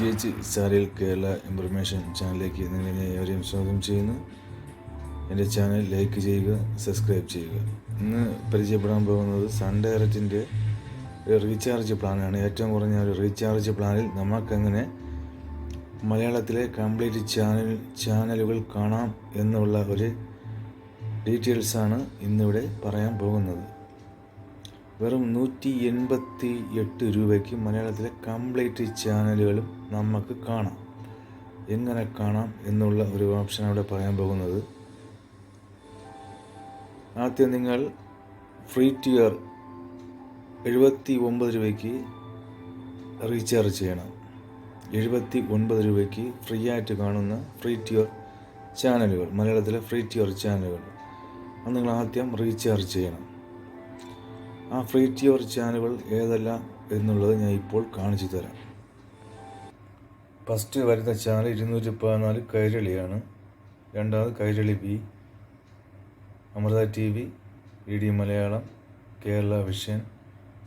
T H channel Kerala information ചാനലിലേക്ക് നിങ്ങളെ ഏവരെയും സ്വാഗതം ചെയ്യുന്നു. എന്റെ ചാനൽ ലൈക്ക് ചെയ്യുക സബ്സ്ക്രൈബ് ചെയ്യുക. ഇന്ന് പരിചയപ്പെടാൻ പോകുന്നത് സൺ ഡയറക്റ്റിന്റെ റീചാർജ് പ്ലാനാണ്. ഏറ്റവും കുറഞ്ഞ ഒരു റീചാർജ് പ്ലാനിൽ നമുക്കെങ്ങനെ മലയാളത്തിലെ കംപ്ലീറ്റ് ചാനൽ ചാനലുകൾ കാണാം എന്നുള്ള ഒരു ഡീറ്റെയിൽസാണ് ഇന്നിവിടെ പറയാൻ പോകുന്നത്. വെറും നൂറ്റി എൺപത്തി എട്ട് രൂപയ്ക്ക് മലയാളത്തിലെ കംപ്ലീറ്റ് ചാനലുകളും നമുക്ക് കാണാം. എങ്ങനെ കാണാം എന്നുള്ള ഒരു ഓപ്ഷൻ അവിടെ പറയാൻ പോകുന്നത്. ആദ്യം നിങ്ങൾ ഫ്രീ ടിയർ എഴുപത്തി ഒമ്പത് രൂപയ്ക്ക് റീചാർജ് ചെയ്യണം. എഴുപത്തി ഒൻപത് രൂപയ്ക്ക് ഫ്രീ ആയിട്ട് കാണുന്ന ഫ്രീ ടിയർ ചാനലുകൾ മലയാളത്തിലെ ഫ്രീ ടിയർ ചാനലുകൾ അത് നിങ്ങൾ ആദ്യം റീചാർജ് ചെയ്യണം. ആ ഫ്രീ ടിയർ ചാനലുകൾ ഏതെല്ലാം എന്നുള്ളത് ഞാൻ ഇപ്പോൾ കാണിച്ചു തരാം. ഫസ്റ്റ് വരുന്ന ചാനൽ ഇരുന്നൂറ്റി പതിനാല് കൈരളിയാണ്. രണ്ടാമത് Kairali B Amrita T V E D Malayalam Kerala vision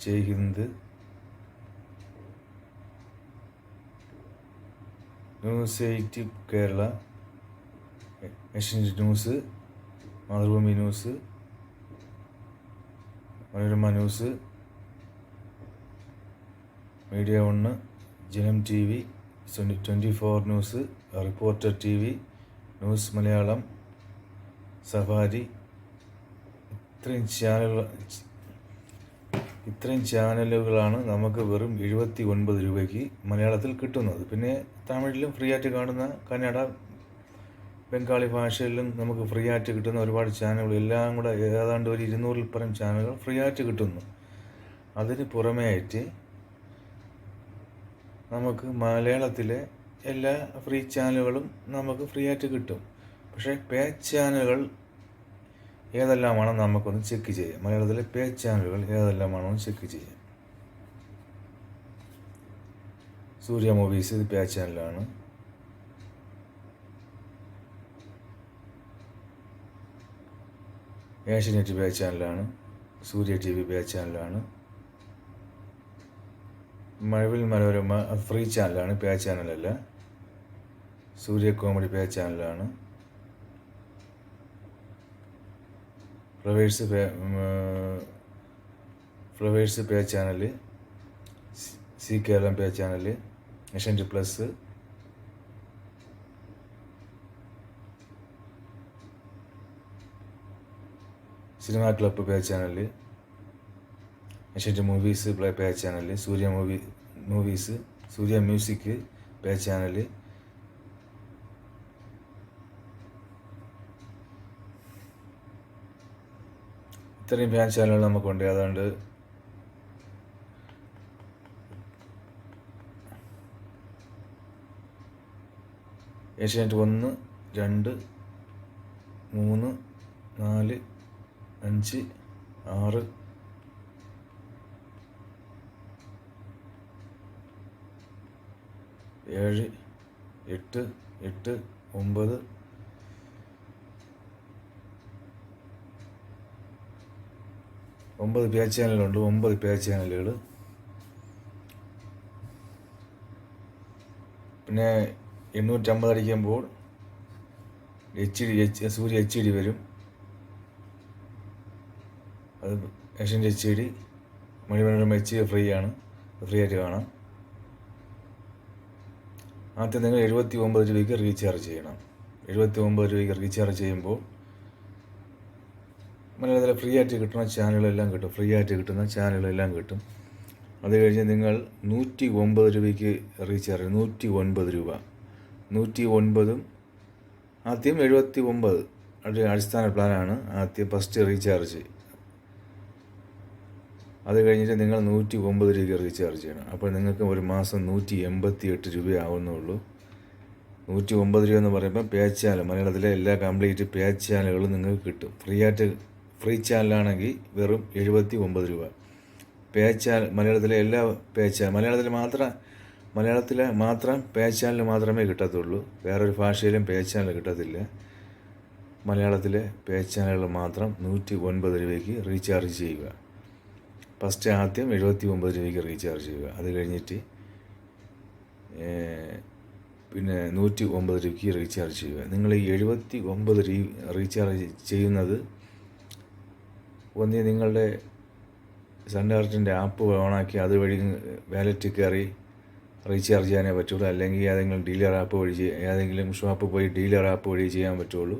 Jai Hind. News eighty Kerala Asian news Mathrubhumi news Manorama news. Media ഒന്ന് Janam T V twenty four news reporter T V news Malayalam safari. ഇത്രയും ചാനലുകൾ ഇത്രയും ചാനലുകളാണ് നമുക്ക് വെറും എഴുപത്തി ഒൻപത് രൂപയ്ക്ക് മലയാളത്തിൽ കിട്ടുന്നത്. പിന്നെ തമിഴിലും ഫ്രീ ആയിട്ട് കാണുന്ന കന്നഡ ബംഗാളി ഭാഷയിലും നമുക്ക് ഫ്രീ ആയിട്ട് കിട്ടുന്ന ഒരുപാട് ചാനലുകൾ എല്ലാം കൂടെ ഏതാണ്ട് ഒരു ഇരുന്നൂറിൽ പരം ചാനലുകൾ ഫ്രീ ആയിട്ട് കിട്ടുന്നു. അതിന് പുറമേ ആയിട്ട് നമുക്ക് മലയാളത്തിലെ എല്ലാ ഫ്രീ ചാനലുകളും നമുക്ക് ഫ്രീ ആയിട്ട് കിട്ടും. പക്ഷേ പേ ചാനലുകൾ ഏതെല്ലാമാണോ നമുക്കൊന്ന് ചെക്ക് ചെയ്യാം. മലയാളത്തിലെ പേ ചാനലുകൾ ഏതെല്ലാമാണോ ഒന്ന് ചെക്ക് ചെയ്യാം. സൂര്യ മൂവീസ് ഇത് പേ ചാനലാണ് ഏഷ്യനെറ്റ് പേ ചാനലാണ് സൂര്യ ടി വി പേ ചാനലാണ് മഴവിൽ മനോരമ ഫ്രീ ചാനലാണ് പേ ചാനലല്ല സൂര്യ കോമഡി പേ ചാനലാണ് flowers pay flowers pay channel Zee Keralam pay channel Asianet plus cinema club pay channel Asianet movies play pay channel Surya movie movies Surya music pay channel ഇത്രയും fan ചാനലുകൾ നമുക്കുണ്ട്. അതുകൊണ്ട് ഏഷ്യാനെറ്റ് ഒന്ന് രണ്ട് മൂന്ന് നാല് അഞ്ച് ആറ്. ഏഴ് എട്ട് എട്ട് ഒമ്പത്. ഒമ്പത് പേ ചാനലുണ്ട് ഒമ്പത് പേ ചാനലുകൾ പിന്നെ എണ്ണൂറ്റമ്പത് അടിക്കുമ്പോൾ H D H Surya H D വരും. അത് ഏഷ്യന്റെ എച്ച് ഡി മണിമനോരമ എച്ച് ഫ്രീ ആണ് ഫ്രീ ആയിട്ട് കാണാം. ആദ്യം നിങ്ങൾ എഴുപത്തി ഒമ്പത് രൂപയ്ക്ക് റീചാർജ് ചെയ്യണം. എഴുപത്തി ഒമ്പത് രൂപയ്ക്ക് റീചാർജ് ചെയ്യുമ്പോൾ മലയാളത്തിലെ ഫ്രീ ആയിട്ട് കിട്ടുന്ന ചാനലുകളെല്ലാം കിട്ടും. ഫ്രീ ആയിട്ട് കിട്ടുന്ന ചാനലുകളെല്ലാം കിട്ടും. അത് കഴിഞ്ഞ് നിങ്ങൾ നൂറ്റി ഒമ്പത് രൂപയ്ക്ക് റീചാർജ് നൂറ്റി ഒൻപത് രൂപ. നൂറ്റി ഒൻപതും ആദ്യം എഴുപത്തി ഒമ്പത് അടിസ്ഥാന പ്ലാനാണ് ആദ്യം ഫസ്റ്റ് റീചാർജ് അത് കഴിഞ്ഞിട്ട് നിങ്ങൾ നൂറ്റി ഒമ്പത് രൂപയ്ക്ക് റീചാർജ് ചെയ്യണം. അപ്പോൾ നിങ്ങൾക്ക് ഒരു മാസം നൂറ്റി എൺപത്തി എട്ട് രൂപയാവുന്നുള്ളൂ. നൂറ്റി ഒമ്പത് രൂപ എന്ന് പറയുമ്പോൾ പേ ചാനൽ മലയാളത്തിലെ എല്ലാ കംപ്ലീറ്റ് പേ ചാനലുകളും നിങ്ങൾക്ക് കിട്ടും. ഫ്രീ ആയിട്ട് ഫ്രീ ചാനലാണെങ്കിൽ വെറും എഴുപത്തി ഒമ്പത് രൂപ. പേ ചാനൽ മലയാളത്തിലെ എല്ലാ പേ ചാനൽ മലയാളത്തിൽ മാത്രം മലയാളത്തിലെ മാത്രം പേ ചാനൽ മാത്രമേ കിട്ടത്തുള്ളൂ. വേറൊരു ഭാഷയിലും പേ ചാനൽ കിട്ടത്തില്ല. മലയാളത്തിലെ പേ ചാനലുകൾ മാത്രം നൂറ്റി ഒൻപത് രൂപയ്ക്ക് റീചാർജ് ചെയ്യുക. ഫസ്റ്റ് ആദ്യം എഴുപത്തി ഒമ്പത് രൂപയ്ക്ക് റീചാർജ് ചെയ്യുക. അത് കഴിഞ്ഞിട്ട് പിന്നെ നൂറ്റി ഒമ്പത് രൂപയ്ക്ക് റീചാർജ് ചെയ്യുക. നിങ്ങൾ ഈ എഴുപത്തി ഒമ്പത് രീ റീചാർജ് ചെയ്യുന്നത് ഒന്നേ നിങ്ങളുടെ സൺഡാർട്ടിന്റെ ആപ്പ് ഓണാക്കി അതുവഴി വാലറ്റ് കയറി റീചാർജ് ചെയ്യാനേ പറ്റുള്ളൂ. അല്ലെങ്കിൽ ഏതെങ്കിലും ഡീലർ ആപ്പ് വഴി ഏതെങ്കിലും ഷോപ്പ് പോയി ഡീലർ ആപ്പ് വഴി ചെയ്യാൻ പറ്റുള്ളൂ.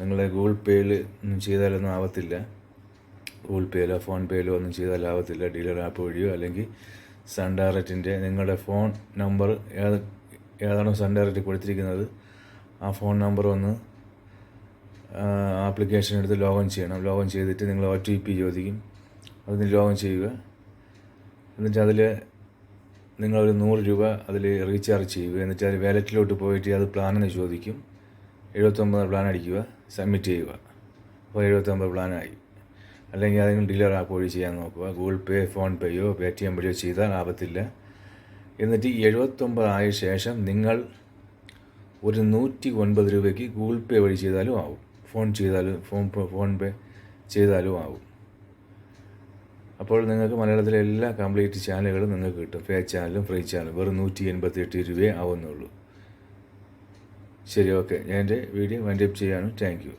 നിങ്ങളെ ഗൂഗിൾ പേയിൽ ഒന്നും ചെയ്താലൊന്നും ആവത്തില്ല. ഗൂഗിൾ പേയിലോ ഫോൺ പേയിലോ ഒന്നും ചെയ്താൽ ലാഭത്തില്ല. ഡീലർ ആപ്പ് വഴിയോ അല്ലെങ്കിൽ സൺ ഡയറക്റ്റിന്റെ നിങ്ങളുടെ ഫോൺ നമ്പർ ഏത് ഏതാണോ സൺ ഡയറക്റ്റ് കൊടുത്തിരിക്കുന്നത് ആ ഫോൺ നമ്പർ ഒന്ന് ആപ്ലിക്കേഷൻ എടുത്ത് ലോഗിൻ ചെയ്യണം. ലോഗിൻ ചെയ്തിട്ട് നിങ്ങൾ ഒ ടി പി ചോദിക്കും. അതിന് ലോഗിൻ ചെയ്യുക. എന്നിട്ട് അതിൽ നിങ്ങളൊരു നൂറ് രൂപ അതിൽ റീചാർജ് ചെയ്യുക. എന്നിട്ട് അത് വാലറ്റിലോട്ട് പോയിട്ട് അത് പ്ലാനെന്ന് ചോദിക്കും. എഴുപത്തൊമ്പത് പ്ലാൻ അടിക്കുക. സബ്മിറ്റ് ചെയ്യുക. അപ്പോൾ എഴുപത്തൊമ്പത് പ്ലാനായി. അല്ലെങ്കിൽ ഏതെങ്കിലും ഡീലർ ആപ്പ് വഴി ചെയ്യാൻ നോക്കുക. ഗൂഗിൾ പേ ഫോൺ പേയോ പേ ടി എം വഴിയോ ചെയ്താൽ ആപത്തില്ല. എന്നിട്ട് ഈ എഴുപത്തൊമ്പതായ ശേഷം നിങ്ങൾ ഒരു നൂറ്റി ഒൻപത് രൂപയ്ക്ക് ഗൂഗിൾ പേ വഴി ചെയ്താലും ആവും. ഫോൺ ചെയ്താലും ഫോൺ ഫോൺ പേ ചെയ്താലും ആവും. അപ്പോൾ നിങ്ങൾക്ക് മലയാളത്തിലെ എല്ലാ കംപ്ലീറ്റ് ചാനലുകളും നിങ്ങൾക്ക് കിട്ടും. പേ ചാനലും ഫ്രീ ചാനലും വെറും നൂറ്റി എൺപത്തി എട്ട് രൂപയേ ആവുന്നുള്ളൂ. ശരി ഓക്കെ ഞാൻ എന്റെ വീഡിയോ വൈൻഡപ്പ് ചെയ്യാനും താങ്ക് യു